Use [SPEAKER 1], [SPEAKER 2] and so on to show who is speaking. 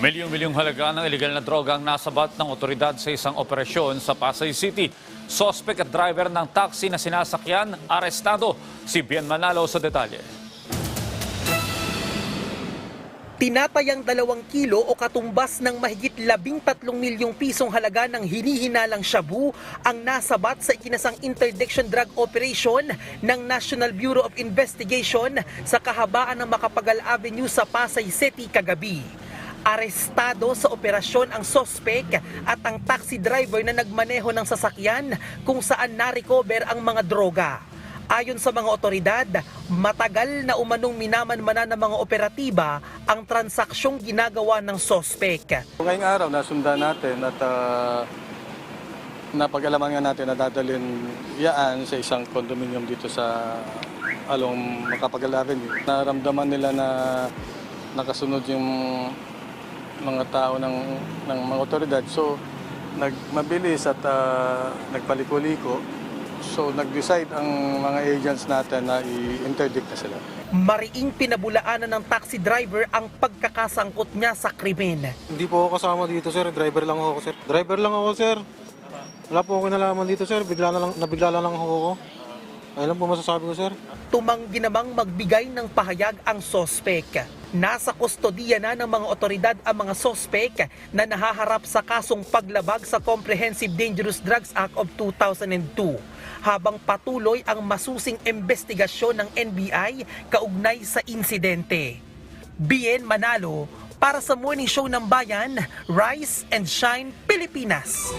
[SPEAKER 1] Milyong-milyong halaga ng ilegal na droga ang nasabat ng otoridad sa isang operasyon sa Pasay City. Sospek at driver ng taxi na sinasakyan, arestado. Si Bien Manalo sa detalye.
[SPEAKER 2] Tinatayang dalawang kilo o katumbas ng mahigit labing tatlong milyong pisong halaga ng hinihinalang shabu ang nasabat sa ikinasang interdiction drug operation ng National Bureau of Investigation sa kahabaan ng Makapagal Avenue sa Pasay City kagabi. Arestado sa operasyon ang sospek at ang taxi driver na nagmaneho ng sasakyan kung saan na-recover ang mga droga. Ayon sa mga otoridad, matagal na umanong minamanmana ng mga operatiba ang transaksyong ginagawa ng sospek.
[SPEAKER 3] Ngayong araw, nasundan natin at ah, napag-alaman nga natin na dadalhin yaan sa isang condominium dito sa Along Macapagal Avenue. Naramdaman nila na nakasunod yung mga tao ng, ng mga otoridad. So, nagmabilis at ah, nagpaliko-liko. So, nag-decide ang mga agents natin na i-interdict na sila.
[SPEAKER 2] Mariing pinabulaanan ng taxi driver ang pagkakasangkot niya sa krimen.
[SPEAKER 4] Hindi po ako kasama dito, sir. Driver lang ako, sir. Driver lang ako, sir. Wala po ako kinalaman dito, sir. Bigla na lang, nabigla na lang ako. Lang po masasabi ko, sir.
[SPEAKER 2] Tumanggi namang magbigay ng pahayag ang sospek. Nasa kustodiya na ng mga otoridad ang mga sospek na nahaharap sa kasong paglabag sa Comprehensive Dangerous Drugs Act of 2002 habang patuloy ang masusing investigasyon ng NBI kaugnay sa insidente. Bien Manalo para sa Morning Show ng Bayan, Rise and Shine Pilipinas.